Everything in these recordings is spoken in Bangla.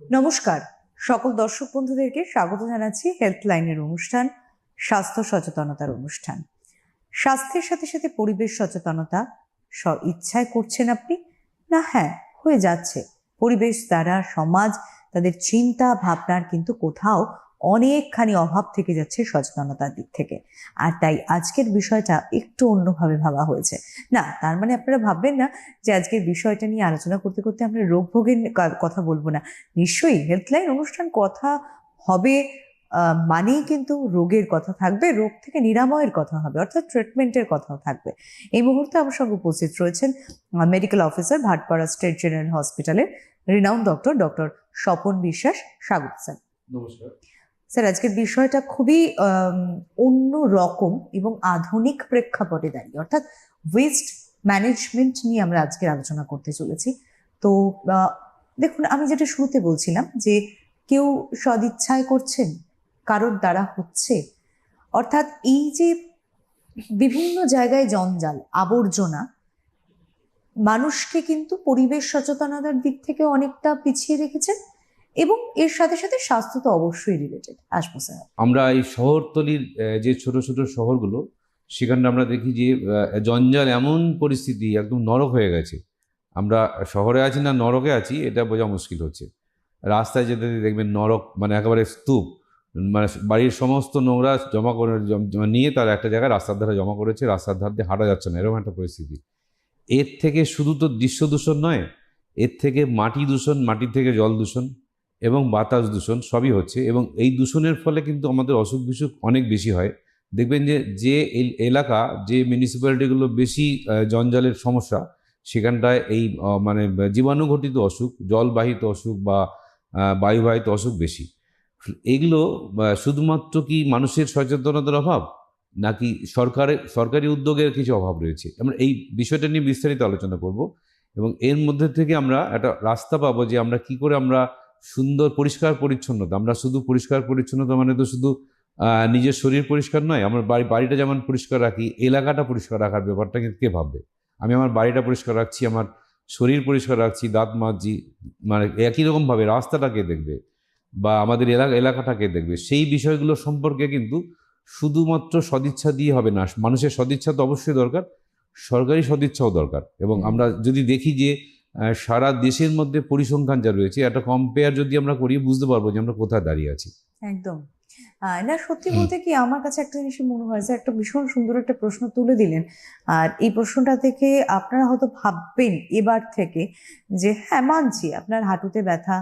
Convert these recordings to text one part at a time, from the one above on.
নমস্কার। সকল দর্শক বন্ধুদেরকে স্বাগত জানাচ্ছি হেলথ লাইনের অনুষ্ঠান, স্বাস্থ্য সচেতনতার অনুষ্ঠান। স্বাস্থ্যের সাথে সাথে পরিবেশ সচেতনতা স্ব ইচ্ছায় করছেন আপনি? না হ্যাঁ হয়ে যাচ্ছে। পরিবেশ, দ্বারা, সমাজ, তাদের চিন্তা, ভাবনার কিন্তু কোথাও অনেকখানি অভাব থেকে যাচ্ছে সচেতনতার দিক থেকে। আর তাই আজকের বিষয়টা একটু অন্যভাবে ভাবা হয়েছে। না, তার মানে আপনারা ভাববেন না যে আজকের বিষয়টা নিয়ে আলোচনা করতে করতে আমরা রোগ ভোগের কথা বলব না। নিশ্চয়ই হেলথলাইন অনুষ্ঠান কথা হবে মানেই কিন্তু রোগের কথা থাকবে, রোগ থেকে নিরাময়ের কথা হবে, অর্থাৎ ট্রিটমেন্টের কথাও থাকবে। এই মুহূর্তে আমার সঙ্গে উপস্থিত রয়েছেন medical officer, Bhatpara state general হসপিটালের renown doctor doctor Swapan Biswas স্বাগত স্যার। নমস্কার। স্যার, আজকের বিষয়টা খুবই অন্য রকম এবং আধুনিক প্রেক্ষাপটে দাঁড়িয়ে। অর্থাৎ ওয়েস্ট ম্যানেজমেন্ট নিয়ে আমরা আজকের আলোচনা করতে চলেছি। তো দেখুন, আমি যেটা শুরুতে বলছিলাম যে, কেউ সদিচ্ছায় করছেন, কারোর দ্বারা হচ্ছে। অর্থাৎ এই যে বিভিন্ন জায়গায় জঞ্জাল, আবর্জনা, মানুষকে কিন্তু পরিবেশ সচেতনতার দিক থেকে অনেকটা পিছিয়ে রেখেছে এবং এর সাথে সাথে স্বাস্থ্য তো অবশ্যই রিলেটেড আসব, স্যার। আমরা এই শহরতলির যে ছোট ছোট শহরগুলো, সেখানে আমরা দেখি যে জঞ্জাল এমন পরিস্থিতি, একদম নরক হয়ে গেছে। আমরা শহরে আছি না নরকে আছি, এটা বোঝা মুশকিল হচ্ছে। রাস্তায় যেতে দেখবেন নরক মানে একেবারে স্তূপ। মানে বাড়ির সমস্ত নোংরা জমা করে নিয়ে তার একটা জায়গায় রাস্তার ধারে জমা করেছে, রাস্তার ধার দিয়ে হাঁটা যাচ্ছে না, এরকম একটা পরিস্থিতি। এর থেকে শুধু তো দৃশ্য দূষণ নয়, এর থেকে মাটি দূষণ মাটি থেকে জল দূষণ এবং বাতাস দূষণ সবই হচ্ছে এবং এই দূষণের ফলে কিন্তু আমাদের অসুখ বিসুখ অনেক বেশি হয়। দেখবেন যে যে এল- এলাকা, যে মিউনিসিপ্যালিটিগুলো বেশি জঞ্জালের সমস্যা, সেখানটায় এই মানে জীবাণুঘটিত অসুখ, জলবাহিত অসুখ বা বায়ুবাহিত অসুখ বেশি। এগুলো শুধুমাত্র কি মানুষের সচেতনতার অভাব? নাকি সরকারের সরকারি উদ্যোগের কিছু অভাব রয়েছে? আমরা এই বিষয়টা নিয়ে বিস্তারিত আলোচনা করব এবং এর মধ্যে থেকে আমরা একটা রাস্তা পাবো যে আমরা কি করে আমরা সুন্দর পরিষ্কার পরিচ্ছন্নতা। আমরা শুধু পরিষ্কার পরিচ্ছন্নতা মানে তো শুধু নিজের শরীর পরিষ্কার নয় আমার বাড়ি বাড়িটা যেমন পরিষ্কার রাখি এলাকাটা পরিষ্কার রাখার ব্যাপারটা কিন্তু কে ভাববে? আমি আমার বাড়িটা পরিষ্কার রাখছি আমার শরীর পরিষ্কার রাখছি দাঁত মাজছি মানে একই রকমভাবে রাস্তাটাকে দেখবে? বা আমাদের এলাকা এলাকাটাকে দেখবে? সেই বিষয়গুলো সম্পর্কে কিন্তু শুধুমাত্র সদিচ্ছা দিয়ে হবে না মানুষের সদিচ্ছা তো অবশ্যই দরকার সরকারি সদিচ্ছাও দরকার। এবং আমরা যদি দেখি যে সারা দেশের মধ্যে পরিসংখ্যান যা রয়েছে একটা কম্পেয়ার যদি আমরা করি বুঝতে পারব যে আমরা কোথায় দাঁড়িয়ে আছি। একদম। না সত্যি বলতে কি আমার কাছে একটা জিনিস মনে হয় যে একটা ভীষণ সুন্দর একটা প্রশ্ন তুলে দিলেন। আর এই প্রশ্নটা থেকে আপনারা হয়তো ভাববেন এবার থেকে যে হ্যাঁ মানছি আপনার হাঁটুতে ব্যথা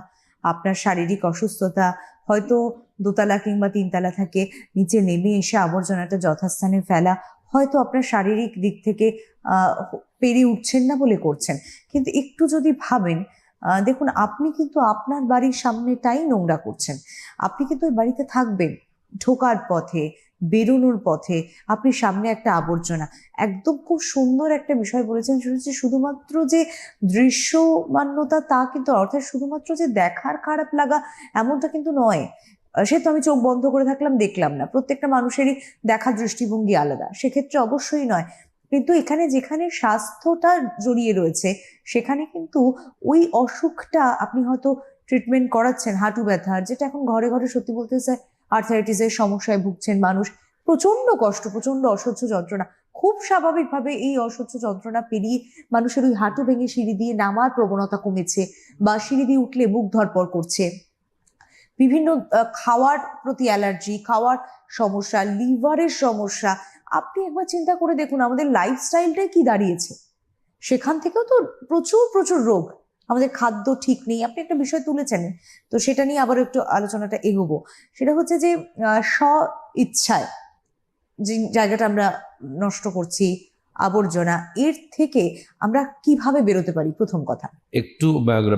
আপনার শারীরিক অসুস্থতা হয়তো দোতলা কিংবা তিনতলা থেকে নিচে নেমে এসে আবর্জনাটা যথাস্থানে ফেলা হয়তো আপনার শারীরিক দিক থেকে পেরে উঠছেন না বলে করছেন। কিন্তু একটু যদি ভাবেন দেখুন, আপনি কিন্তু আপনার বাড়ির সামনেটাই নোংরা করছেন। আপনি কিন্তু ওই বাড়িতে থাকবেন। ঢোকার পথে, বেরোনোর পথে, আপনি সামনে একটা আবর্জনা। একদম খুব সুন্দর একটা বিষয় বলেছেন হচ্ছে শুধুমাত্র যে দৃশ্যমান্যতা তা কিন্তু অর্থাৎ শুধুমাত্র যে দেখার খারাপ লাগা এমনটা কিন্তু নয়। সে তো আমি চোখ বন্ধ করে থাকলাম, দেখলাম না। প্রত্যেকটা মানুষেরই দেখার দৃষ্টিভঙ্গি আলাদা, সেক্ষেত্রে অবশ্যই নয়। কিন্তু এখানে যেখানে স্বাস্থ্যটা জড়িয়ে রয়েছে, সেখানে কিন্তু ওই অসুখটা আপনি হয়তো ট্রিটমেন্ট করাচ্ছেন, হাঁটু ব্যথার, যেটা এখন ঘরে ঘরে সত্যি বলতে চাই আর্থারাইটিসের সমস্যায় ভুগছেন মানুষ। প্রচণ্ড কষ্ট প্রচণ্ড অসহ্য যন্ত্রণা। খুব স্বাভাবিকভাবে এই অসহ্য যন্ত্রণা পেরিয়ে মানুষের ওই হাঁটু ভেঙে সিঁড়ি দিয়ে নামার প্রবণতা কমেছে বা সিঁড়ি দিয়ে উঠলে মুখ ধরপর করছে। বিভিন্ন খাওয়ার প্রতি অ্যালার্জি, খাওয়ার সমস্যা, লিভারের সমস্যা। আপনি একবার চিন্তা করে দেখুন, আমাদের লাইফস্টাইলটাই কি দাঁড়িয়েছে? সেখান থেকেও তো প্রচুর প্রচুর রোগ। আমাদের খাদ্য ঠিক নেই। আপনি একটা বিষয় তুলেছেন, তো সেটা নিয়ে আবার একটু আলোচনাটা এগোবো। সেটা হচ্ছে যে স্ব ইচ্ছায় যে জায়গাটা আমরা নষ্ট করছি, আবর্জনা, এর থেকে আমরা কীভাবে বেরোতে পারি? প্রথম কথা। একটু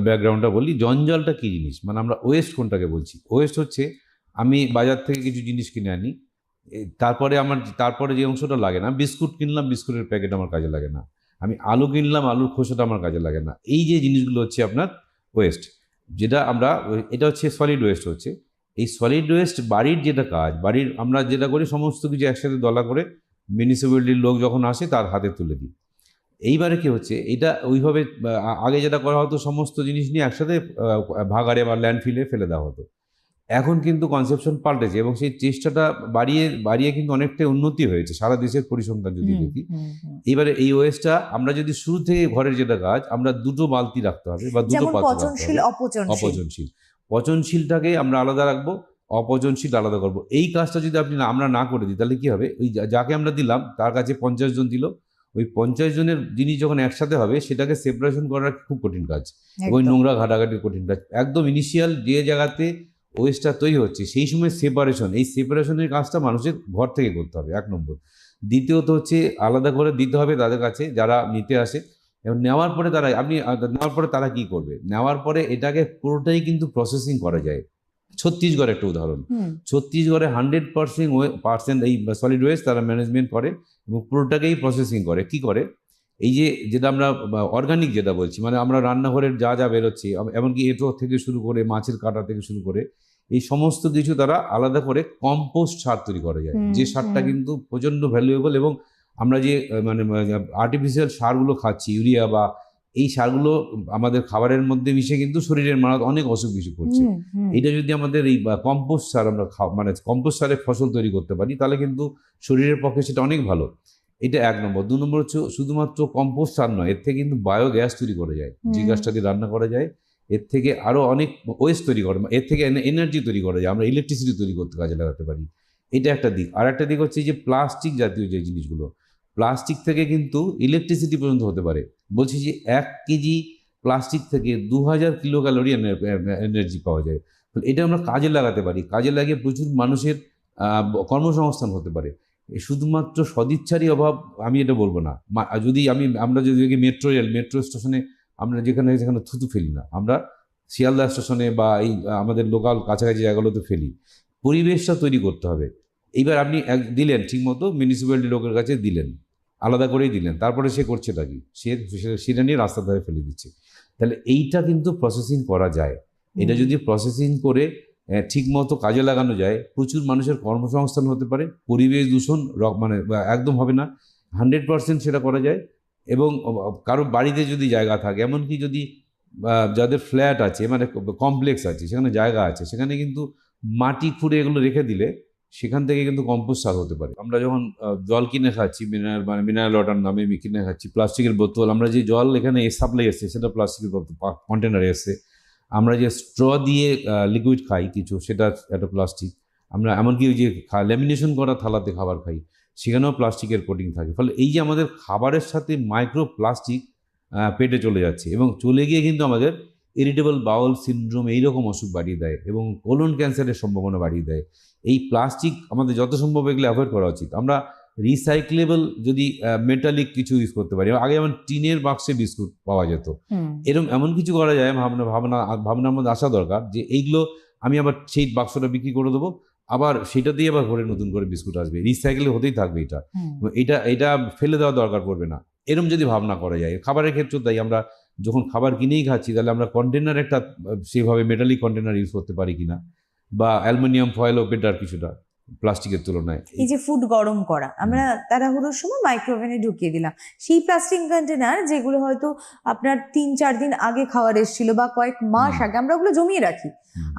ব্যাকগ্রাউন্ডটা বলি, জঞ্জালটা কী জিনিস? মানে আমরা ওয়েস্ট কোনটাকে বলছি? ওয়েস্ট হচ্ছে, আমি বাজার থেকে কিছু জিনিস কিনে আনি তারপরে আমার, তারপরে যে অংশটা লাগে না, বিস্কুট কিনলাম, বিস্কুটের প্যাকেট আমার কাজে লাগে না। আমি আলু কিনলাম, আলুর খোসাটা আমার কাজে লাগে না। এই যে জিনিসগুলো হচ্ছে আপনার ওয়েস্ট যেটা আমরা, এটা হচ্ছে সলিড ওয়েস্ট হচ্ছে। এই সলিড ওয়েস্ট বাড়ির যেটা কাজ, বাড়ির আমরা যেটা করি, সমস্ত কিছু একসাথে দলা করে মিউনিসিপ্যালিটির লোক যখন আসে, তার হাতে তুলে দিই। এইবারে কি হচ্ছে, এটা ওইভাবে আগে যেটা করা হতো, সমস্ত জিনিস নিয়ে একসাথে ভাগাড়ে বা ল্যান্ডফিলে ফেলে দেওয়া হতো। এখন কিন্তু কনসেপশন পাল্টেছে এবং সেই চেষ্টাটা বাড়িয়ে বাড়িয়ে কিন্তু অনেকটাই উন্নতি হয়েছে সারা দেশের পরিসংখ্যান যদি দেখি। এবারে এই ওয়েস্টটা আমরা যদি শুরু থেকে ঘরের যেটা কাজ আমরা দুটো বালতি রাখতে হবে বা দুটো পচনশীল অপচনশীল। পচনশীলটাকে আমরা আলাদা রাখব অপচনশীল আলাদা করব। এই কাজটা যদি আপনি আমরা না করে দিই তাহলে কি হবে? ওই যাকে আমরা দিলাম তার কাছে পঞ্চাশ জন দিল। ওই পঞ্চাশ জনের জিনিস যখন একসাথে হবে সেটাকে সেপারেশন করার খুব কঠিন কাজ। ওই নোংরা ঘাটাঘাটির কঠিন কাজ। একদম ইনিশিয়াল যে জায়গাতে ওয়েস্টটা তৈরি হচ্ছে সেই সময় সেপারেশন এই সেপারেশনের কাজটা মানুষের ঘর থেকে করতে হবে এক নম্বর। দ্বিতীয়ত হচ্ছে আলাদা করে দিতে হবে তাদের কাছে যারা নিতে আসে। এবং নেওয়ার পরে তারা আপনি নেওয়ার পরে তারা কি করবে? নেওয়ার পরে এটাকে পুরোটাই কিন্তু প্রসেসিং করা যায়। ছত্তিশগড় একটা উদাহরণ। ছত্তিশগড়ে হান্ড্রেড পার্সেন্ট পার্সেন্ট এই সলিড ওয়েস্ট তারা ম্যানেজমেন্ট করে এবং পুরোটাকেই প্রসেসিং করে। কি করে? এই যে যেটা আমরা অর্গানিক যেটা বলছি মানে আমরা রান্নাঘরের যা যা বেরোচ্ছি এমনকি এঁটো থেকে শুরু করে মাছের কাটা থেকে শুরু করে এই সমস্ত কিছু তারা আলাদা করে কম্পোস্ট সার তৈরি করা যায়। যে সারটা কিন্তু প্রচণ্ড ভ্যালুয়েবল এবং আমরা যে মানে আর্টিফিশিয়াল সারগুলো খাচ্ছি ইউরিয়া বা এই সারগুলো আমাদের খাবারের মধ্যে মিশে কিন্তু শরীরের মারাত অনেক অসুখ বিসুখ করছে। এটা যদি আমাদের এই কম্পোস্ট সার আমরা মানে কম্পোস্ট সারে ফসল তৈরি করতে পারি তাহলে কিন্তু শরীরের পক্ষে সেটা অনেক ভালো। এটা এক নম্বর। দু নম্বর হচ্ছে শুধুমাত্র কম্পোস্ট সার নয় এর থেকে কিন্তু বায়োগ্যাস তৈরি করা যায়। যে। গ্যাসটা দিয়ে রান্না করা যায় এর থেকে আরও অনেক ওয়েস্ট তৈরি করা এর থেকে এনার্জি তৈরি করা যায় আমরা ইলেকট্রিসিটি তৈরি করতে কাজে লাগাতে পারি। এটা একটা দিক। আর একটা দিক হচ্ছে যে প্লাস্টিক জাতীয় যে জিনিসগুলো প্লাস্টিক থেকে কিন্তু ইলেকট্রিসিটি পর্যন্ত হতে পারে। বলছি যে এক কেজি প্লাস্টিক থেকে দু হাজার কিলো ক্যালোরি এনার্জি পাওয়া যায়। এটা আমরা কাজে লাগাতে পারি। কাজে লাগিয়ে প্রচুর মানুষের কর্মসংস্থান হতে পারে। শুধুমাত্র সদিচ্ছারই অভাব আমি এটা বলব না। যদি আমি আমরা যদি মেট্রো রেল মেট্রো স্টেশনে আমরা যেখানে সেখানে থুতু ফেলি না। আমরা শিয়ালদা স্টেশনে বা এই আমাদের লোকাল কাছাকাছি জায়গাগুলোতে ফেলি। পরিবেশটা তৈরি করতে হবে। এইবার আপনি এক দিলেন ঠিকমতো মিউনিসিপ্যালিটি লোকের কাছে দিলেন। আলাদা করেই দিলেন। তারপরে সে করছেটা কি? সে সেটা নিয়ে রাস্তার ধারে ফেলে দিচ্ছে। তাহলে এইটা কিন্তু প্রসেসিং করা যায়। এটা যদি প্রসেসিং করে ঠিকমতো কাজে লাগানো যায়, প্রচুর মানুষের কর্মসংস্থান হতে পারে, পরিবেশ দূষণ মানে একদম হবে না হান্ড্রেড পার্সেন্ট সেটা করা যায় এবং কারও বাড়িতে যদি জায়গা থাকে, এমনকি যদি যাদের ফ্ল্যাট আছে মানে কমপ্লেক্স আছে, সেখানে জায়গা আছে, সেখানে কিন্তু মাটি খুঁড়ে এগুলো রেখে দিলে সেখান থেকে কিন্তু কম্পোস্ট সার হতে পারে। আমরা যখন জল কিনে খাচ্ছি মিনারেল মানে মিনারেল ওয়াটার নামে কিনে খাচ্ছি, প্লাস্টিকের বোতল, আমরা যে জল এখানে সাপ্লাই এসছে, সেটা প্লাস্টিকের কন্টেনারে এসছে আমরা যে স্ট্র দিয়ে লিকুইড খাই কিছু, সেটা একটা প্লাস্টিক আমরা এমনকি ওই যে ল্যামিনেশন করা থালাতে খাবার খাই, সেখানেও প্লাস্টিকের কোটিং থাকে। ফলে এই যে আমাদের খাবারের সাথে মাইক্রো প্লাস্টিক পেটে চলে যাচ্ছে এবং চলে গিয়ে কিন্তু আমাদের ইরিটেবল বাউল সিনড্রোম এইরকম অসুখ বাড়িয়ে দেয় এবং কোলন ক্যান্সারের সম্ভাবনা বাড়িয়ে দেয়। এই প্লাস্টিক আমাদের যত সম্ভব এগুলো অ্যাভয়েড করা উচিত। আমরা রিসাইক্লেবল যদি মেটালিক কিছু ইউজ করতে পারি। আগে যেমন টিনের বাক্সে বিস্কুট পাওয়া যেত। এরকম এমন কিছু করা যায় ভাবনা ভাবনা ভাবনার মধ্যে আসা দরকার যে এইগুলো আমি আবার সেই বাক্সটা বিক্রি করে দেবো আবার সেটা দিয়ে আবার ঘরে নতুন করে বিস্কুট আসবে। রিসাইকেল হতেই থাকবে এটা। এটা এটা ফেলে দেওয়া দরকার পড়বে না। এরম যদি ভাবনা করা যায় খাবারের ক্ষেত্রেও তাই আমরা যখন খাবার কিনেই খাচ্ছি তাহলে আমরা কন্টেনার একটা সেভাবে মেটালিক কন্টেনার ইউজ করতে পারি কিনা? বা অ্যালুমিনিয়াম ফয়েলও বেটার কিছুটা। প্লাস্টিকের তুলনায়। এই যে ফুড গরম করা আমরা তাড়াহুড়োর সময় মাইক্রোওভেনে ঢুকিয়ে দিলাম। সেই প্লাস্টিক কন্টেনার যেগুলো হয়তো আপনার তিন চার দিন আগে খাওয়ার এসেছিল বা কয়েক মাস আগে আমরা ওগুলো জমিয়ে রাখি।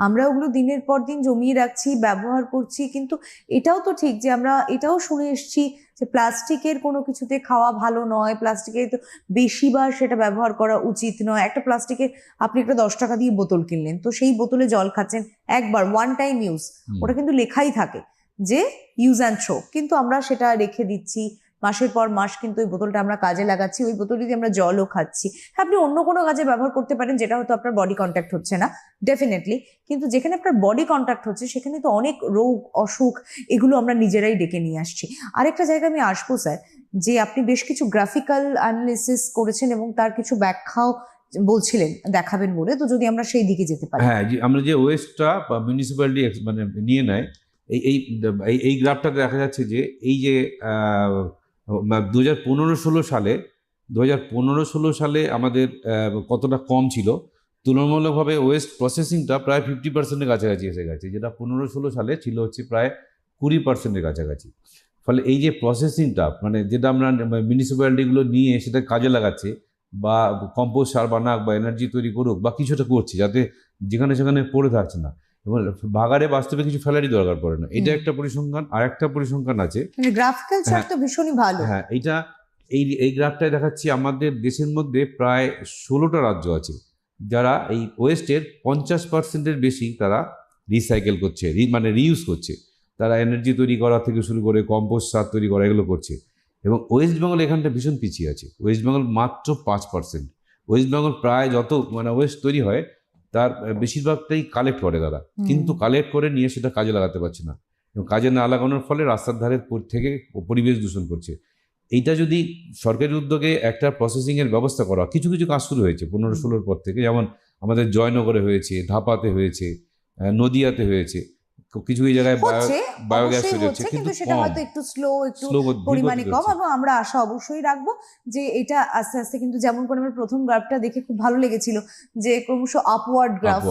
আমরা ওগুলো দিনের পর দিন জমিয়ে রাখছি ব্যবহার করছি কিন্তু এটাও তো ঠিক যে আমরা এটাও শুনে এসছি যে প্লাস্টিকের কোনো কিছুতে খাওয়া ভালো নয় প্লাস্টিকের তো বেশিবার সেটা ব্যবহার করা উচিত নয়। একটা প্লাস্টিকের আপনি একটা দশ টাকা দিয়ে বোতল কিনলেন তো সেই বোতলে জল খাচ্ছেন একবার ওয়ান টাইম ইউজ ওটা কিন্তু লেখাই থাকে। যে ইউজ অ্যান্ড থ্রো কিন্তু আমরা সেটা রেখে দিচ্ছি। মাসের পর মাস কিন্তু ওই বোতলটা আমরা কাজে লাগাচ্ছি। ওই বোতল দিয়ে আমরা জলও খাচ্ছি। হ্যাঁ আপনি অন্য কোনো কাজে ব্যবহার করতে পারেন যেটা হয়তো আপনার বডি কন্ট্যাক্ট হচ্ছে না। ডেফিনেটলি কিন্তু যেখানে আপনার বডি কন্ট্যাক্ট হচ্ছে, সেখানে তো অনেক রোগ, অসুখ, এগুলো আমরা নিজেরাই ডেকে নিয়ে আসছি। আরেকটা জায়গায় আমি আসব, স্যার, যে আপনি বেশ কিছু গ্রাফিক্যাল অ্যানালিসিস করেছেন এবং তার কিছু ব্যাখ্যাও বলছিলেন, দেখাবেন বলে। তো যদি আমরা সেই দিকে যেতে পারি। হ্যাঁ আমরা যে ওয়েস্টটা মিউনিসিপ্যালিটি মানে নিয়ে নেয় এই এই, এই- গ্রাফটাতে দেখা যাচ্ছে যে এই যে দু হাজার পনেরো ষোলো সালে দু হাজার পনেরো ষোলো সালে আমাদের কতটা কম ছিল, তুলনামূলকভাবে ওয়েস্ট প্রসেসিংটা প্রায় ফিফটি পার্সেন্টের কাছাকাছি এসে গেছে, যেটা পনেরো ষোলো সালে ছিল হচ্ছে প্রায় কুড়ি পার্সেন্টের কাছাকাছি। ফলে এই যে প্রসেসিংটা মানে যেটা আমরা মিউনিসিপ্যালিটিগুলো নিয়ে সেটা কাজে লাগাচ্ছে, বা কম্পোস্ট সার বানাক বা এনার্জি তৈরি করুক, বা কিছুটা করছে, যাতে যেখানে সেখানে পড়ে থাকছে না। এবং ভাগাড়ে বাস্তবে কিছু ফেলারই দরকার পড়ে না। এটা একটা পরিসংখ্যান। আর একটা পরিসংখ্যান আছে। মানে গ্রাফিক্যাল চার্ট হ্যাঁ। তো ভীষণই ভালো। হ্যাঁ এইটা এই এই গ্রাফটায় দেখাচ্ছি আমাদের দেশের মধ্যে প্রায় ষোলোটা রাজ্য আছে যারা এই ওয়েস্টের পঞ্চাশ পার্সেন্টের বেশি তারা রিসাইকেল করছে মানে রিউজ করছে। তারা এনার্জি তৈরি করা থেকে শুরু করে কম্পোস্ট সার তৈরি করা এগুলো করছে। এবং ওয়েস্ট বেঙ্গল এখানটা ভীষণ পিছিয়ে আছে। ওয়েস্ট বেঙ্গল মাত্র পাঁচ পার্সেন্ট ওয়েস্ট বেঙ্গল প্রায় যত মানে ওয়েস্ট তৈরি হয় তার বেশিরভাগটাই কালেক্ট করে তারা। কিন্তু কালেক্ট করে নিয়ে সেটা কাজে লাগাতে পারছে না। এবং কাজে না লাগানোর ফলে রাস্তার ধারের পর থেকে পরিবেশ দূষণ করছে। এইটা যদি সরকারি উদ্যোগে একটা প্রসেসিংয়ের ব্যবস্থা করা কিছু কিছু কাজ শুরু হয়েছে পনেরো ষোলোর পর থেকে। যেমন আমাদের জয়নগরে হয়েছে ধাপাতে হয়েছে নদিয়াতে হয়েছে। কিছু কিছু জায়গায় বায়োগ্যাস হচ্ছে কিন্তু সেটা হয়তো একটু স্লো একটু পরিমাণে কম এবং আমরা আশা অবশ্যই রাখব যে এটা আস্তে আস্তে কিন্তু যেমন করে আমার প্রথম গ্রাফটা দেখে খুব ভালো লেগেছিল যে ক্রমশ আপওয়ার্ড গ্রাফ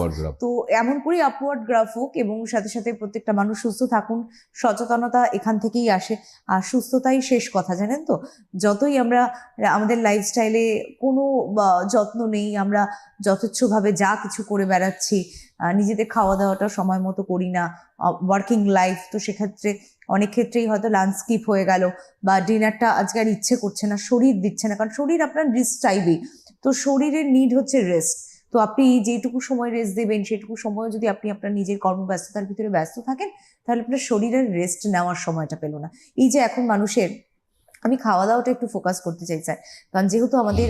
তো এমন করেই আপওয়ার্ড গ্রাফ হোক এবং সাথে সাথে প্রত্যেকটা মানুষ সুস্থ থাকুন সচেতনতা এখান থেকেই আসে আর সুস্থতাই শেষ কথা জানেন তো? যতই আমরা আমাদের লাইফস্টাইলে কোনো যত্ন নেই আমরা যথেচ্ছভাবে যা কিছু করে বেড়াচ্ছি নিজেদের খাওয়া দাওয়াটা সময় মতো করি না ওয়ার্কিং লাইফ তো সেক্ষেত্রে অনেক ক্ষেত্রেই হয়তো লাঞ্চ স্কিপ হয়ে গেল বা ডিনারটা আজকে আর ইচ্ছে করছে না, শরীর দিচ্ছে না, কারণ শরীর আপনার রেস্ট চাইবেই। তো শরীরের নিড হচ্ছে রেস্ট তো আপনি যেটুকু সময় রেস্ট দেবেন, সেটুকু সময় যদি আপনি আপনার নিজের কর্মব্যস্ততার ভিতরে ব্যস্ত থাকেন, তাহলে আপনার শরীরের রেস্ট নেওয়ার সময়টা পেল না। এই যে এখন মানুষের আমি খাওয়া দাওয়াটা একটু ফোকাস করতে চাই, স্যার। কারণ যেহেতু আমাদের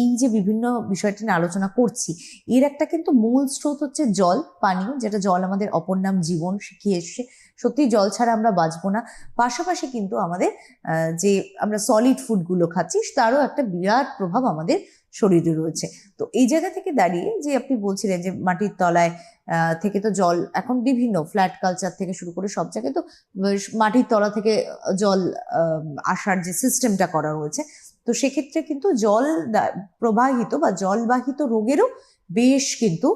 এই যে বিভিন্ন বিষয়টি নিয়ে আলোচনা করছি, এর একটা কিন্তু মূল স্রোত হচ্ছে জল পানীয় যেটা জল আমাদের অপর নাম জীবন শিখিয়ে এসছে? সত্যি জল ছাড়া আমরা বাঁচবো না। পাশাপাশি কিন্তু আমাদের যে আমরা সলিড ফুডগুলো খাচ্ছি, তারও একটা বিরাট প্রভাব আমাদের শরীরে রয়েছে। তো এই জায়গা থেকে দাঁড়িয়ে যে আপনি বলছিলেন যে মাটির তলায় থেকে তো জল এখন বিভিন্ন ফ্ল্যাট কালচার থেকে শুরু করে সব জায়গায় তো মাটির তলা থেকে জল আসার যে সিস্টেমটা করা রয়েছে তো সেক্ষেত্রে কিন্তু জল প্রবাহিত বা জলবাহিত রোগেরও বেশ কিন্তু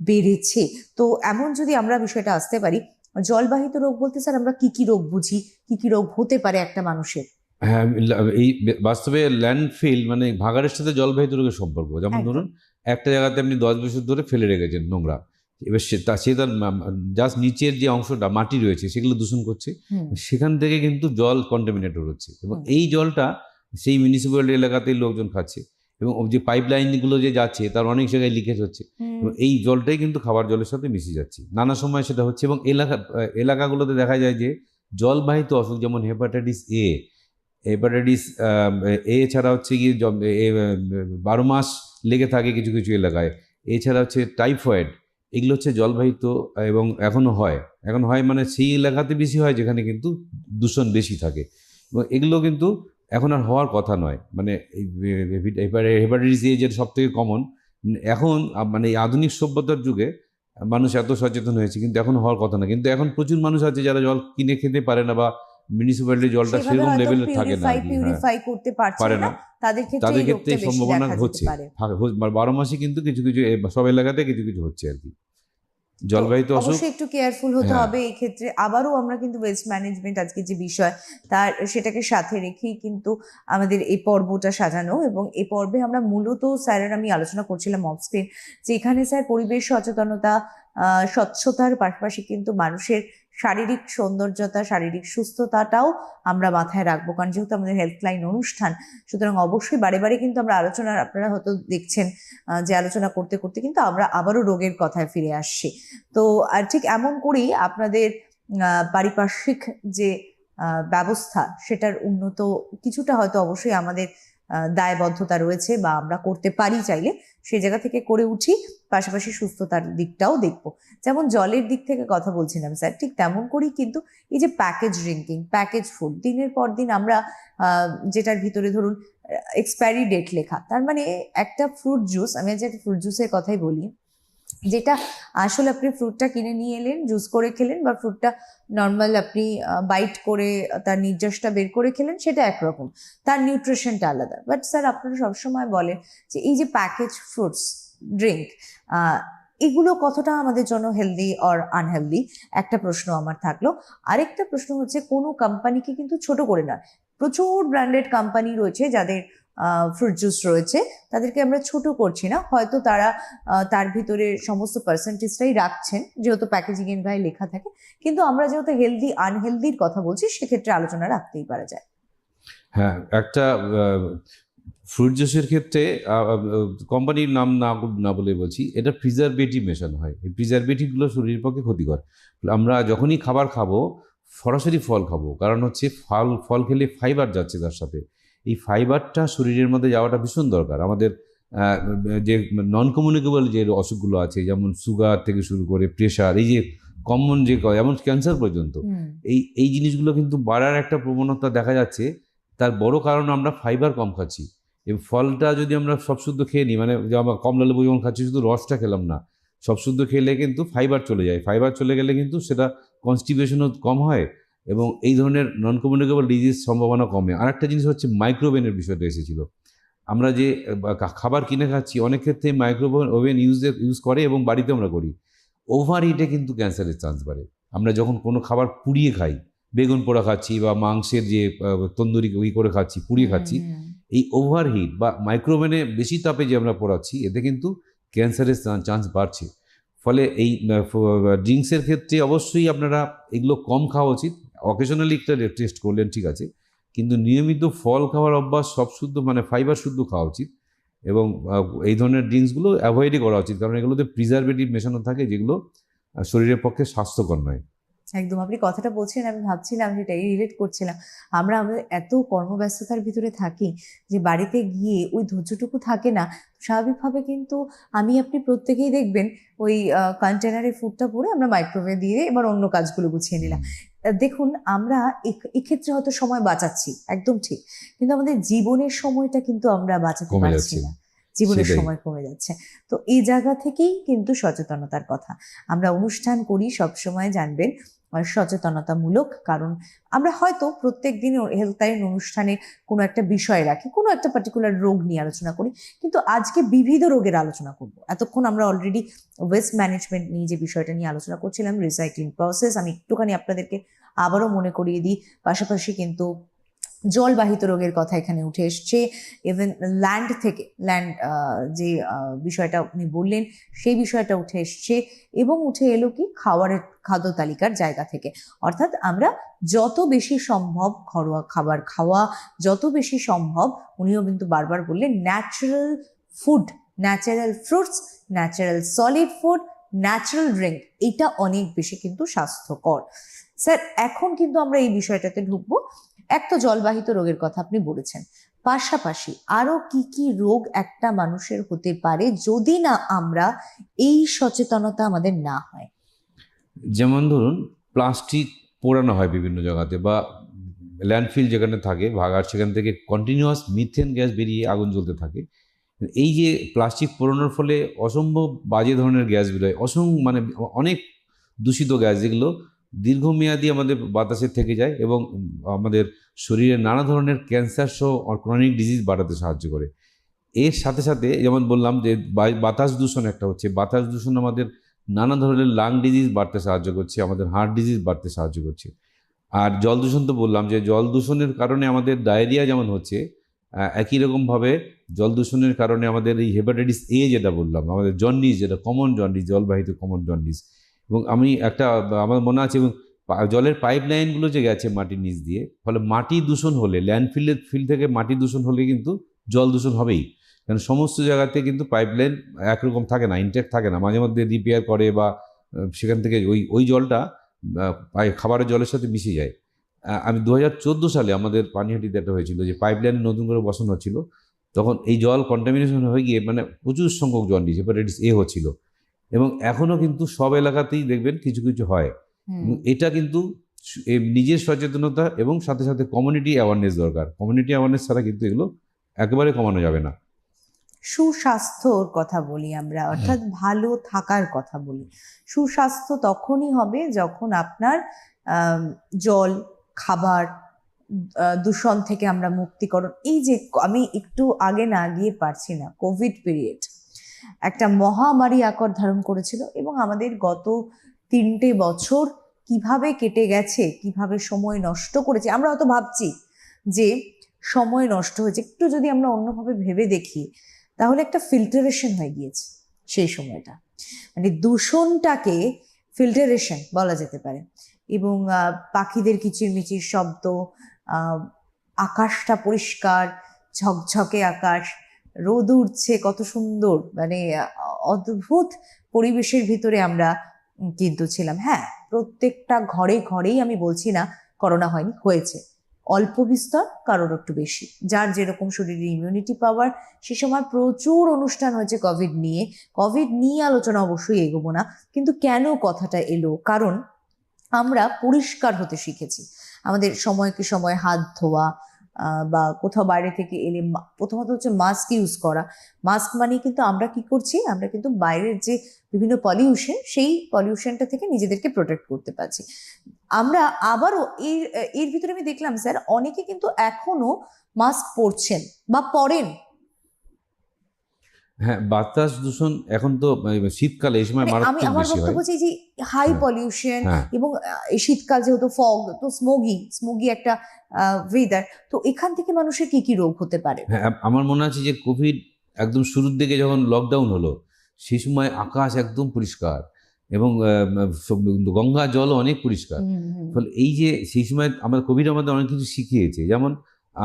বেড়েছে। তো এমন যদি আমরা বিষয়টা আসতে পারি, জলবাহিত রোগ বলতে স্যার আমরা কি কি রোগ বুঝি? কি কি রোগ হতে পারে একটা মানুষের? হ্যাঁ এই বাস্তবে ল্যান্ডফিল মানে ভাগাড়ের সাথে জলবাহিত রোগের সম্পর্ক। যেমন ধরুন একটা জায়গাতে আপনি দশ বছর ধরে ফেলে রেখেছেন নোংরা। এবার সে তা সে তার জাস্ট নিচের যে অংশটা মাটি রয়েছে সেগুলো দূষণ করছে। সেখান থেকে কিন্তু জল কন্টামিনেটেড হচ্ছে। এবং এই জলটা সেই মিউনিসিপ্যালিটি এলাকাতেই লোকজন খাচ্ছে। এবং যে পাইপ লাইনগুলো যে যাচ্ছে তার অনেক জায়গায় লিকেজ হচ্ছে। এবং এই জলটাই কিন্তু খাবার জলের সাথে মিশে যাচ্ছে। নানা সময় সেটা হচ্ছে এবং এলাকা এলাকাগুলোতে দেখা যায় যে জলবাহিত অসুখ যেমন হেপাটাইটিস এ হেপাটাইটিস এ ছাড়া হচ্ছে গিয়ে বারো মাস লেগে থাকে কিছু কিছু এলাকায়। এছাড়া হচ্ছে টাইফয়েড, এগুলো হচ্ছে জলবাহিত এবং এখনও হয়। এখন হয় মানে সেই এলাকাতে বেশি হয় যেখানে কিন্তু দূষণ বেশি থাকে। এবং এগুলো কিন্তু এখন আর হওয়ার কথা নয়। মানে হেপাটাইটিস এ যেটা সব থেকে কমন এখন মানে আধুনিক সভ্যতার যুগে মানুষ এত সচেতন হয়েছে, কিন্তু এখন হওয়ার কথা না কিন্তু এখন প্রচুর মানুষ আছে যারা জল কিনে খেতে পারে না বা মিউনিসিপ্যালিটি জলটা সেরকম লেভেলে থাকে না কি, হ্যাঁ। করতে পারে না। তাদের ক্ষেত্রে তাদের সম্ভাবনা হচ্ছে। পারে। থাকে- হো- মানে বারো মাসে কিন্তু কিছু কিছু সব এলাকাতে কিছু কিছু হচ্ছে আর কি। জলবাহিত তো অসুখ। অবশ্যই একটু কেয়ারফুল হতে হ্যাঁ। হবে। এই ক্ষেত্রে আবারও আমরা কিন্তু ওয়েস্ট ম্যানেজমেন্ট আজকে যে বিষয় তার সেটাকে সাথে রেখেই কিন্তু আমাদের এই পর্বটা সাজানো এবং এই পর্বে আমরা মূলত স্যারের আমি আলোচনা করছিলাম অফ স্ক্রিন যে এখানে স্যার পরিবেশ সচেতনতা আহ, স্বচ্ছতার পাশাপাশি কিন্তু মানুষের শারীরিক সৌন্দর্যতা, শারীরিক সুস্থতাটাও আমরা মাথায় রাখব, কারণ যেহেতু আমাদের হেল্পলাইন অনুষ্ঠান, সুতরাং অবশ্যই বারে বারে কিন্তু আমরা আলোচনা আপনারা হয়তো দেখছেন যে আলোচনা করতে করতে কিন্তু আমরা আবারও রোগের কথায় ফিরে আসছি। তো, আর ঠিক এমন করেই আপনাদের পারিপার্শ্বিক যে ব্যবস্থা, সেটার উন্নত কিছুটা হয়তো অবশ্যই আমাদের দায়বদ্ধতা রয়েছে বা আমরা করতে পারি চাইলে সেই জায়গা থেকে করে উঠি, পাশাপাশি সুস্থতার দিকটাও দেখব। যেমন জলের দিক থেকে কথা বলছিলাম স্যার, ঠিক তেমন করেই কিন্তু এই যে প্যাকেজ ড্রিঙ্কিং প্যাকেজ ফুড দিনের পর দিন আমরা যেটার ভিতরে ধরুন এক্সপায়ারি ডেট লেখা, তার মানে একটা ফ্রুট জুস আমি আজ একটা ফ্রুট জুসের কথাই বলি, যেটা আসলে আপনি ফ্রুটটা কিনে নিয়ে এলেন জুস করে খেলেন বা ফ্রুটটা নর্মাল আপনি বাইট করে তার নির্যাসটা বের করে খেলেন, সেটা একরকম। তার নিউট্রিশনটা আলাদা। বাট স্যার আপনারা সবসময় বলেন যে, এই যে প্যাকেজ ফ্রুটস ড্রিঙ্ক এগুলো কতটা আমাদের জন্য হেলদি অর আনহেলদি একটা প্রশ্ন আমার থাকল। আরেকটা প্রশ্ন হচ্ছে, কোনো কোম্পানিকে কিন্তু ছোট করে না। প্রচুর ব্র্যান্ডেড কোম্পানি রয়েছে যাদের ফ্রুট জুস রয়েছে, তাদেরকে আমরা ছোট করছি না। হয়তো তারা তার ভিতরে সমস্ত পার্সেন্টেজটাই রাখছেন, যেহেতু প্যাকেজিং এর গায়ে লেখা থাকে। কিন্তু আমরা যেহেতু হেলদি আনহেলদির কথা বলছি, সেক্ষেত্রে আলোচনা রাখতেই পারা যায়। হ্যাঁ একটা ফ্রুট জুসের ক্ষেত্রে কোম্পানির নাম না না বলে বলছি, এটা প্রিজারভেটিভ মেশানো হয়। এই প্রিজারভেটিভগুলো শরীরের পক্ষে ক্ষতিকর। আমরা যখনই খাবার খাব, সরাসরি ফল খাব। কারণ হচ্ছে, ফল ফল খেলে ফাইবার যাচ্ছে তার সাথে। এই ফাইবারটা শরীরের মধ্যে যাওয়াটা ভীষণ দরকার। আমাদের যে নন কমিউনিকেবল যে অসুখগুলো আছে যেমন সুগার থেকে শুরু করে প্রেশার এই যে কমন যে এমন ক্যান্সার পর্যন্ত এই এই জিনিসগুলো কিন্তু বাড়ার একটা প্রবণতা দেখা যাচ্ছে। তার বড় কারণ আমরা ফাইবার কম খাচ্ছি। এবং ফলটা যদি আমরা সব শুদ্ধ খেয়ে নিই মানে যে আমরা কমলা লেবু যেমন খাচ্ছি শুধু রসটা খেলাম না সব শুদ্ধ খেলে কিন্তু ফাইবার চলে যায়। ফাইবার চলে গেলে কিন্তু সেটা কনস্টিপেশনও কম হয়। এবং এই ধরনের নন কমিউনিকেবল ডিজিজ সম্ভাবনা কমে। আর একটা জিনিস হচ্ছে মাইক্রোওভেনের বিষয়টা এসেছিল। আমরা যে খাবার কিনে খাচ্ছি অনেক ক্ষেত্রে মাইক্রোওভেন ওভেন ইউজ ইউজ করে এবং বাড়িতে আমরা করি। ওভার হিটে কিন্তু ক্যান্সারের চান্স বাড়ে। আমরা যখন কোনো খাবার পুড়িয়ে খাই বেগুন পোড়া খাচ্ছি বা মাংসের যে তন্দুরি ওই করে খাচ্ছি পুড়িয়ে খাচ্ছি এই ওভারহিট বা মাইক্রোওভেনে বেশি তাপে যে আমরা পোড়াচ্ছি এতে কিন্তু ক্যান্সারের চান্স বাড়ছে। ফলে এই ড্রিঙ্কসের ক্ষেত্রে অবশ্যই আপনারা এগুলো কম খাওয়া উচিত। অকেশনালি একটা টেস্ট করলেন, ঠিক আছে। কিন্তু নিয়মিত ফল খাওয়ার অভ্যাস, সব শুদ্ধ মানে ফাইবার শুদ্ধ খাওয়া উচিত। এবং এই ধরনের ড্রিঙ্কসগুলো অ্যাভয়েডই করা উচিত। কারণ এগুলোতে প্রিজারভেটিভ মেশানো থাকে, যেগুলো শরীরের পক্ষে স্বাস্থ্যকর নয়। একদম, আপনি কথাটা বলছেন, আমি ভাবছিলাম সেটাই রিলেট করছিলাম। আমরা আমাদের এত কর্মব্যস্ততার ভিতরে থাকি যে বাড়িতে গিয়ে ওই ধৈর্যটুকু থাকে না। স্বাভাবিকভাবে কিন্তু আমি, আপনি প্রত্যেকেই দেখবেন, ওই কন্টেনারে ফুডটা পরে আমরা মাইক্রোওয়েভ দিয়ে এবার অন্য কাজগুলো গুছিয়ে নিলাম। দেখুন আমরা এক্ষেত্রে হয়তো সময় বাঁচাচ্ছি একদম ঠিক। কিন্তু আমাদের জীবনের সময়টা কিন্তু আমরা বাঁচাতে পারছি না। জীবনের সময় কমে যাচ্ছে। তো এই জায়গা থেকেই কিন্তু সচেতনতার কথা। আমরা অনুষ্ঠান করি সব সময় জানবেন সচেতনতামূলক, কারণ আমরা হয়তো প্রত্যেক দিন হেলথ লাইন অনুষ্ঠানে কোনো একটা বিষয় রাখি, কোনো একটা পার্টিকুলার রোগ নিয়ে আলোচনা করি, কিন্তু আজকে বিবিধ রোগের আলোচনা করব। এতক্ষণ আমরা অলরেডি ওয়েস্ট ম্যানেজমেন্ট নিয়ে যে বিষয়টা নিয়ে আলোচনা করছিলাম রিসাইক্লিং প্রসেস আমি একটুখানি আপনাদেরকে আবারও মনে করিয়ে দিই, পাশাপাশি কিন্তু জলবাহিত রোগের কথা এখানে উঠে এসছে। ইভেন ল্যান্ড থেকে ল্যান্ড যে বিষয়টা আপনি বললেন, সেই বিষয়টা উঠে এসছে এবং উঠে এলো কি খাবারের খাদ্য তালিকার জায়গা থেকে। অর্থাৎ আমরা যত বেশি সম্ভব ঘরোয়া খাবার খাওয়া, যত বেশি সম্ভব, উনিও কিন্তু বারবার বললেন natural food natural fruits natural solid food natural drink এটা অনেক বেশি কিন্তু স্বাস্থ্যকর। স্যার এখন কিন্তু আমরা এই বিষয়টাতে ঢুকবো। এক তো জলবাহিত রোগের কথা আপনি বলেছেন। পাশাপাশি আরও কি কি রোগ একটা মানুষের হতে পারে যদি না আমরা এই সচেতনতা আমাদের না হয়? যেমন ধরুন, প্লাস্টিক পোড়ানো হয় বিভিন্ন জায়গাতে বা ল্যান্ডফিল যেখানে থাকে ভাগার সেখান থেকে কন্টিনিউয়াস মিথেন গ্যাস বেরিয়ে আগুন জ্বলতে থাকে। এই যে প্লাস্টিক পোড়ানোর ফলে অসম্ভব বাজে ধরনের গ্যাস বেরোয়। অসম মানে অনেক দূষিত গ্যাস যেগুলো দীর্ঘমেয়াদী আমাদের বাতাসে থেকে যায় এবং আমাদের শরীরে নানা ধরনের ক্যান্সার সহ ক্রনিক ডিজিজ বাড়াতে সাহায্য করে। এর সাথে সাথে যেমন বললাম যে বাতাস দূষণ একটা হচ্ছে। বাতাস দূষণ আমাদের নানা ধরনের লাং ডিজিজ বাড়তে সাহায্য করছে, আমাদের হার্ট ডিজিজ বাড়তে সাহায্য করছে। আর জল দূষণ তো বললাম যে জল দূষণের কারণে আমাদের ডায়রিয়া যেমন হচ্ছে একই রকমভাবে জল দূষণের কারণে আমাদের এই হেপাটাইটিস এ যেটা বললাম, আমাদের জন্ডিস যেটা কমন জন্ডিস জলবাহিত কমন জন্ডিস এবং আমি একটা, আমার মনে আছে এবং জলের পাইপ লাইনগুলো যে গেছে মাটির নিচ দিয়ে, ফলে মাটি দূষণ হলে ল্যান্ডফিলের ফিল থেকে মাটি দূষণ হলে কিন্তু জল দূষণ হবেই। কারণ সমস্ত জায়গাতে কিন্তু পাইপ লাইন একরকম থাকে না ইনটেক্ট থাকে না। মাঝে মধ্যে রিপেয়ার করে বা সেখান থেকে ওই ওই জলটা খাবারের জলের সাথে মিশে যায়। আমি দু হাজার চোদ্দ সালে আমাদের পানিহাটিতে একটা হয়েছিল যে পাইপলাইন নতুন করে বসানো হচ্ছিল তখন এই জল কন্টামিনেশন হয়ে গিয়ে মানে প্রচুর সংখ্যক জল জন্ডিস হেপাটাইটিস এ হচ্ছিল। এবং এখনও কিন্তু সব এলাকাতেই দেখবেন কিছু কিছু হয়। এটা কিন্তু নিজের সচেতনতা এবং সাথে সাথে কমিউনিটি অ্যাওয়ারনেস দরকার। কমিউনিটি অ্যাওয়ারনেস ছাড়া কিন্তু এগুলো একেবারে কমানো যাবে না। সুস্বাস্থ্যর কথা বলি আমরা অর্থাৎ ভালো থাকার কথা বলি। সুস্বাস্থ্য তখনই হবে যখন আপনার জল খাবার দূষণ থেকে আমরা মুক্তিকরণ এই যে আমি একটু আগে না গিয়ে পারছি না কোভিড পিরিয়ড একটা মহামারী আকার ধারণ করেছিল এবং আমাদের গত তিনটে বছর কীভাবে কেটে গেছে, কীভাবে সময় নষ্ট করেছে, আমরা হয়তো ভাবছি যে সময় নষ্ট হয়েছে। একটু যদি আমরা অন্যভাবে ভেবে দেখি, তাহলে একটা ফিল্টারেশন হয়ে গিয়েছে সেই সময়টা। মানে দূষণটাকে ফিল্টারেশন বলা যেতে পারে এবং পাখিদের কিচিরমিচির শব্দ আকাশটা পরিষ্কার, ঝকঝকে আকাশ রোদ উঠছে, কত সুন্দর মানে অদ্ভুত পরিবেশের ভিতরে আমরা কিন্তু ছিলাম। হ্যাঁ প্রত্যেকটা ঘরে ঘরেই আমি বলছি না, করোনা হয়নি, হয়েছে। অল্প বিস্তর, কারোর একটু বেশি। যার যেরকম শরীরে ইমিউনিটি পাওয়ার সে সময় প্রচুর অনুষ্ঠান হয়েছে কোভিড নিয়ে। কোভিড নিয়ে আলোচনা অবশ্যই এগোবো না, কিন্তু কেন কথাটা এলো? কারণ আমরা পরিষ্কার হতে শিখেছি। আমাদের সময়কে সময় হাত ধোয়া বা কোথাও বাইরে থেকে এলে প্রথমত হচ্ছে মাস্ক ইউজ করা। মাস্ক মানে কিন্তু আমরা কি করছি? আমরা কিন্তু বাইরের যে বিভিন্ন পলিউশন সেই পলিউশনটা থেকে নিজেদেরকে প্রোটেক্ট করতে পারছি। আমরা আবারও এর এর ভিতরে আমি দেখলাম স্যার অনেকে কিন্তু এখনও মাস্ক পরছেন বা পরেন। হ্যাঁ বাতাস দূষণ এখন তো শীতকালে এই সময় মানে আমি আমার হয় বক্তব্য হচ্ছে যে হাই হ্যাঁ। পলিউশন হ্যাঁ। এবং এই শীতকাল যেহেতু ফগ তো স্মোগি স্মোগি একটা ওয়েদার তো এখান থেকে মানুষের কি কি রোগ হতে পারে? হ্যাঁ আমার মনে আছে যে কোভিড একদম শুরুর দিকে যখন লকডাউন হলো সেই সময় আকাশ একদম পরিষ্কার এবং গঙ্গা জলও অনেক পরিষ্কার। ফলে এই যে সেই সময় আমাদের কোভিড আমাদের অনেক কিছু শিখিয়েছে। যেমন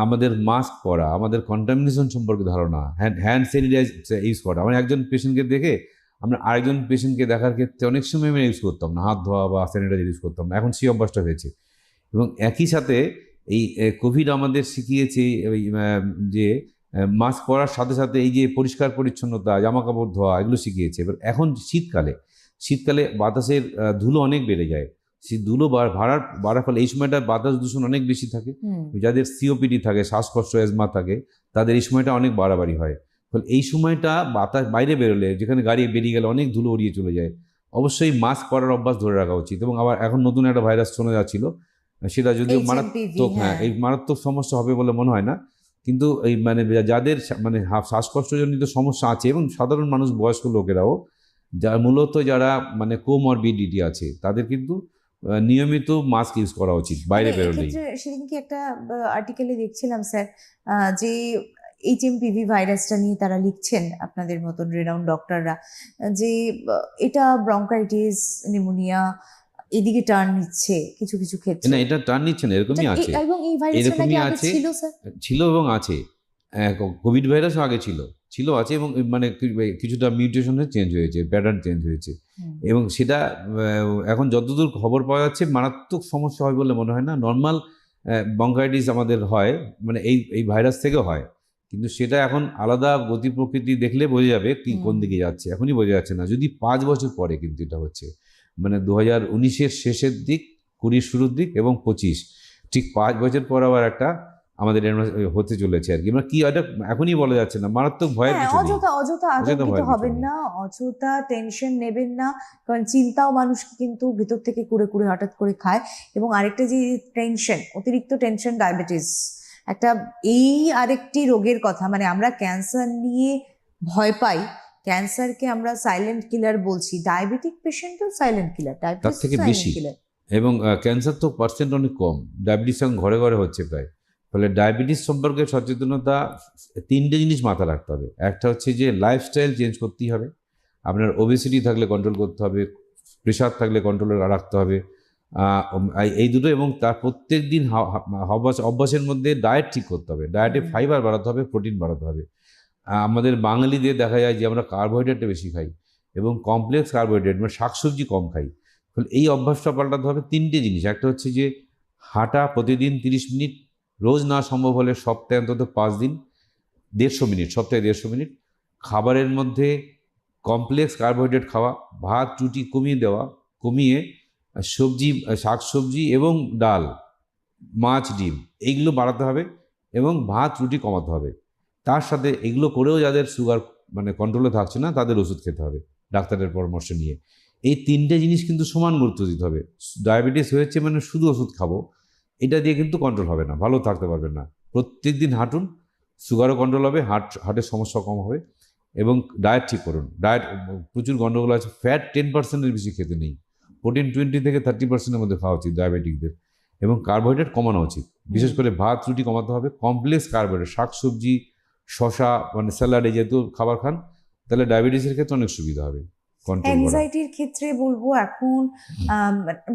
আমাদের মাস্ক পরা, আমাদের কন্টামিনেশন সম্পর্কে ধারণা হ্যান্ড হ্যান্ড স্যানিটাইজ ইউজ করা আমরা একজন পেশেন্টকে দেখে, আমরা আরেকজন পেশেন্টকে দেখার ক্ষেত্রে অনেক সময় আমরা ইউজ করতাম না, হাত ধোয়া বা স্যানিটাইজার ইউজ করতাম না। এখন সেই অভ্যাসটা হয়েছে। এবং একই সাথে এই কোভিড আমাদের শিখিয়েছে যে মাস্ক পরার সাথে সাথে এই যে পরিষ্কার পরিচ্ছন্নতা জামা কাপড় ধোয়া, এগুলো শিখিয়েছে। এবার এখন শীতকালে শীতকালে বাতাসের ধুলো অনেক বেড়ে যায়। সেই ধুলো ভাড়ার বাড়ার ফলে এই সময়টা বাতাস দূষণ অনেক বেশি থাকে। যাদের সিওপিডি থাকে শ্বাসকষ্ট অ্যাজমা থাকে তাদের এই সময়টা অনেক বাড়াবাড়ি হয়। ফলে এই সময়টা বাতাস বাইরে বেরোলে যেখানে গাড়ি বেরিয়ে গেলে অনেক ধুলো উড়িয়ে চলে যায়। অবশ্যই মাস্ক পরার অভ্যাস ধরে রাখা উচিত এবং আবার এখন নতুন একটা ভাইরাস শোনা যাচ্ছিল সেটা যদিও মারাত্মক হ্যাঁ। হ্যাঁ। এই মারাত্মক সমস্যা হবে বলে মনে হয় না। কিন্তু এই মানে যাদের মানে শ্বাসকষ্টজনিত সমস্যা আছে এবং সাধারণ মানুষ বয়স্ক লোকেরাও যা মূলত যারা মানে কোমরবিডিটি আছে তাদের কিন্তু নিয়মিত মাস্ক ইউজ করা উচিত বাইরে মানে সেদিন কি একটা আর্টিকেলে দেখছিলাম স্যার যে এইচ এমপিভি ভাইরাসটা নিয়ে তারা লিখছেন আপনাদের মতন রেনাউন্ড ডক্টররা যে এটা ব্রঙ্কাইটিস নিউমোনিয়া এদিকে টার্ন নিচ্ছে কিছু কিছু ক্ষেত্রে। না এটা টার্ন নিচ্ছে না এরকমই আছে। এবং এই ভাইরাসটা নাকি আগে ছিল স্যার ছিল এবং আছে। কোভিড ভাইরাসও আগে ছিল। ছিল আছে এবং মানে কি- কিছুটা মিউটেশনে চেঞ্জ হয়েছে প্যাটার্ন চেঞ্জ হয়েছে। এবং সেটা এখন যতদূর খবর পাওয়া যাচ্ছে মারাত্মক সমস্যা হয় বলে মনে হয় না। নর্মাল বঙ্কাইটিস আমাদের হয় মানে এই এই ভাইরাস থেকে হয়। কিন্তু সেটা এখন আলাদা গতি প্রকৃতি দেখলে বোঝা যাবে কি কোন দিকে যাচ্ছে। এখনই বোঝা যাচ্ছে না। যদি পাঁচ বছর পরে কিন্তু এটা হচ্ছে। মানে দু হাজার উনিশের শেষের দিক কুড়ির শুরুর দিক এবং পঁচিশ। ঠিক পাঁচ বছর পর আবার একটা আমাদের হতে চলেছে আর কি। মানে কি এটা এখনই বলা যাচ্ছে না মারাত্মক ভয়ের হ্যাঁ কিছু অযথা অযথা আতঙ্কিত হবেন না অযথা টেনশন নেবেন না কারণ চিন্তাও মানুষকে কিন্তু ভিতর থেকে কুড়ে কুড়ে হঠাৎ করে খায়। এবং আরেকটা যে টেনশন অতিরিক্ত টেনশন ডায়াবেটিস একটা এই আরেকটি রোগের কথা মানে আমরা ক্যান্সার নিয়ে ভয় পাই ক্যান্সারকে আমরা সাইলেন্ট কিলার বলছি। ডায়াবেটিক পেশেন্টও সাইলেন্ট কিলার ডায়াবেটিস থেকে বেশি। কিলার এবং ক্যান্সার তো পার্সেন্ট অনেক কম। ডায়াবেটিস ঘরে ঘরে হচ্ছে প্রায়। ফলে ডায়াবেটিস সম্পর্কে সচেতনতা তিনটে জিনিস মাথা রাখতে হবে। একটা হচ্ছে যে লাইফস্টাইল চেঞ্জ করতেই হবে। আপনার ওবেসিটি থাকলে কন্ট্রোল করতে হবে প্রেশার থাকলে কন্ট্রোলে রাখতে হবে। এই- দুটো এবং তার প্রত্যেক দিন অভ্যাস অভ্যাসের মধ্যে ডায়েট ঠিক করতে হবে। ডায়েটে ফাইবার বাড়াতে হবে প্রোটিন বাড়াতে হবে। আমাদের বাঙালিদের দেখা যায় যে আমরা কার্বোহাইড্রেটটা বেশি খাই এবং কমপ্লেক্স কার্বোহাইড্রেট মানে শাকসবজি কম খাই। ফলে এই অভ্যাসটা পাল্টাতে হবে তিনটে জিনিস। একটা হচ্ছে যে হাঁটা প্রতিদিন তিরিশ মিনিট রোজ না সম্ভব হলে সপ্তাহে অন্তত পাঁচ দিন, দেড়শো মিনিট, সপ্তাহে দেড়শো মিনিট খাবারের মধ্যে কমপ্লেক্স কার্বোহাইড্রেট খাওয়া, ভাত, রুটি কমিয়ে দেওয়া, কমিয়ে সবজি শাক সবজি এবং ডাল, মাছ, ডিম এইগুলো বাড়াতে হবে এবং ভাত, রুটি কমাতে হবে। তার সাথে এগুলো করেও যাদের সুগার মানে কন্ট্রোলে থাকছে না, তাদের ওষুধ খেতে হবে ডাক্তারের পরামর্শ নিয়ে। এই তিনটে জিনিস কিন্তু সমান গুরুত্ব দিতে হবে। ডায়াবেটিস হয়েছে মানে শুধু ওষুধ খাব এটা দিয়ে কিন্তু কন্ট্রোল হবে না, ভালো থাকতে পারবেন না। প্রত্যেক দিন হাঁটুন সুগারও কন্ট্রোল হবে হার্ট হার্টের সমস্যা কম হবে এবং ডায়েট ঠিক করুন। ডায়েট প্রচুর গন্ডগোল আছে ফ্যাট টেন পার্সেন্টের বেশি খেতে নেই। প্রোটিন টোয়েন্টি থেকে থার্টি পার্সেন্টের মধ্যে খাওয়া উচিত ডায়াবেটিকদের এবং কার্বোহাইড্রেট কমানো উচিত। বিশেষ করে ভাত, রুটি কমাতে হবে কমপ্লেক্স কার্বোহাইড্রেট শাকসবজি শশা মানে স্যালাডে যেহেতু খাবার খান, তাহলে ডায়াবেটিসের ক্ষেত্রে অনেক সুবিধা হবে। অ্যাংজাইটির ক্ষেত্রে বলব এখন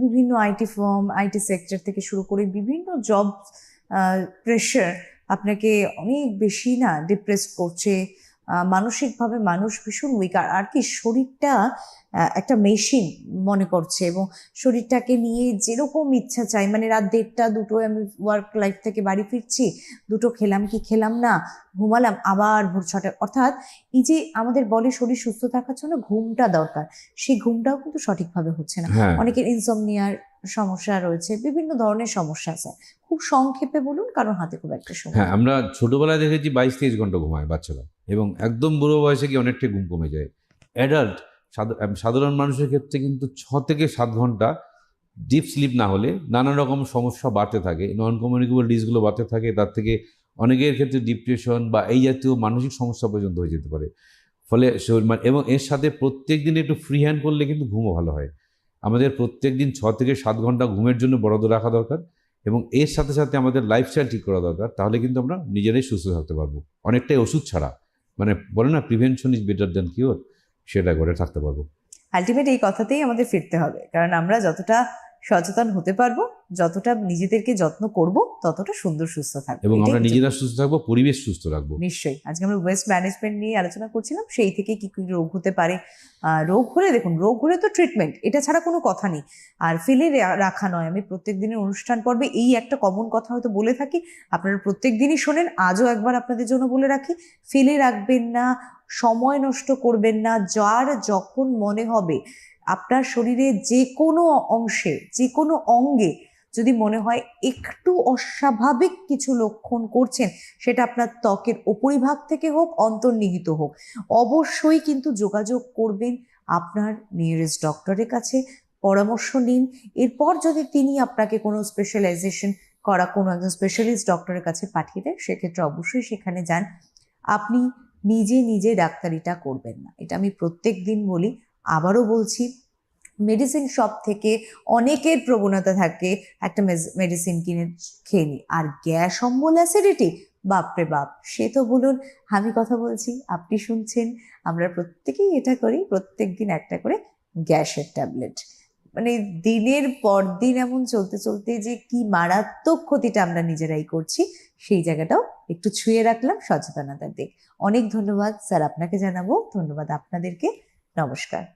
বিভিন্ন আইটি ফার্ম আইটি সেক্টর থেকে শুরু করে বিভিন্ন জব প্রেশার আপনাকে অনেক বেশি না ডিপ্রেস করছে। আহ, মানসিকভাবে মানুষ ভীষণ উইক আর আর কি শরীরটা একটা মেশিন মনে করছে এবং শরীরটাকে নিয়ে যেরকম ইচ্ছা চাই মানে রাত দেড়টা দুটোয় আমি ওয়ার্ক লাইফ থেকে বাড়ি ফিরছি দুটো খেলাম কি খেলাম না ঘুমালাম আবার ভোর ছটা অর্থাৎ এই যে আমাদের বলে শরীর সুস্থ থাকার জন্য ঘুমটা দরকার সেই ঘুমটাও কিন্তু সঠিকভাবে হচ্ছে না। হ্যাঁ। অনেকের ইনসomniaর সমস্যা রয়েছে বিভিন্ন ধরনের সমস্যা আছে। খুব সংক্ষেপে বলুন কারণ হাতে খুব একটা সময় হ্যাঁ আমরা ছোটবেলায় দেখেছি বাইশ তেইশ ঘণ্টা ঘুমায় বাচ্চারা এবং একদম বুড়ো বয়সে গিয়ে অনেকটাই ঘুম কমে যায়। অ্যাডাল্ট সাধারণ মানুষের ক্ষেত্রে কিন্তু ছ থেকে সাত ঘণ্টা ডিপ স্লিপ না হলে নানা রকম সমস্যা বাড়তে থাকে। নন কমিউনিকেবল ডিসগুলো বাড়তে থাকে। তার থেকে অনেকের ক্ষেত্রে ডিপ্রেশন বা এই জাতীয় মানসিক সমস্যা পর্যন্ত হয়ে যেতে পারে। ফলে মানে- এবং এর সাথে প্রত্যেক দিন একটু ফ্রি হ্যান্ড করলে কিন্তু ঘুমও ভালো হয়। আমাদের প্রত্যেক দিন ছ থেকে সাত ঘণ্টা ঘুমের জন্য বরাদ্দ রাখা দরকার এবং এর সাথে সাথে আমাদের লাইফস্টাইল ঠিক করা দরকার। তাহলে কিন্তু আমরা নিজেরাই সুস্থ থাকতে পারব। অনেকটাই ওষুধ ছাড়া। মানে বলে না prevention is better than cure সেটা করে থাকতে পারব। আলটিমেট এই কথাতেই আমাদের ফিরতে হবে। কারণ আমরা যতটা সচেতন হতে পারব যতটা নিজেদেরকে যত্ন করব ততটা সুন্দর সুস্থ থাকব। এবং আমরা নিজেরা সুস্থ থাকব পরিবেশ সুস্থ রাখব। নিশ্চয়ই। আজকে আমরা ওয়েস্ট ম্যানেজমেন্ট নিয়ে আলোচনা করছিলাম সেই থেকে কি কি রোগ হতে পারে। রোগ হলে দেখুন রোগ হলে তো ট্রিটমেন্ট এটা ছাড়া কোনো কথা নেই। আর ফেলে রাখা নয়। আমি প্রত্যেক দিনের অনুষ্ঠান পর্বে এই একটা কমন কথা হয়তো বলে থাকি। আপনারা প্রত্যেক দিনই শোনেন আজও একবার আপনাদের জন্য বলে রাখি ফেলে রাখবেন না সময় নষ্ট করবেন না যার যখন মনে হবে আপনার শরীরে যে কোনো অংশে যে কোনো অঙ্গে যদি মনে হয় একটু অস্বাভাবিক কিছু লক্ষণ করছেন, সেটা আপনার ত্বকের উপরিভাগ থেকে হোক, অন্তর্নিহিত হোক। অবশ্যই কিন্তু যোগাযোগ করবেন আপনার নিয়ারেস্ট ডক্টরের কাছে, পরামর্শ নিন। এরপর যদি তিনি আপনাকে কোনো স্পেশালাইজেশন করা কোনো একজন স্পেশালিস্ট ডক্টরের কাছে পাঠিয়ে দেন, সেক্ষেত্রে অবশ্যই সেখানে যান। আপনি নিজে নিজে ডাক্তারিটা করবেন না। এটা আমি প্রত্যেক দিন বলি আবারও বলছি মেডিসিন শপ থেকে অনেকের প্রবণতা থাকে একটা মেডিসিন কিনে খেয়ে নি। আর গ্যাস অম্বল অ্যাসিডিটি বাপরে বাপ, সে তো বলুন, আমি কথা বলছি, আপনি শুনছেন, আমরা প্রত্যেকেই এটা করি, প্রত্যেক দিন একটা করে গ্যাসের ট্যাবলেট। মানে দিনের পর দিন এমন চলতে চলতে যে কি মারাত্মক ক্ষতিটা আমরা নিজেরাই করছি, সেই জায়গাটাও একটু ছুঁয়ে রাখলাম, সচেতনতার দিক। অনেক ধন্যবাদ, স্যার, আপনাকে জানাব। ধন্যবাদ আপনাদেরকে। নমস্কার।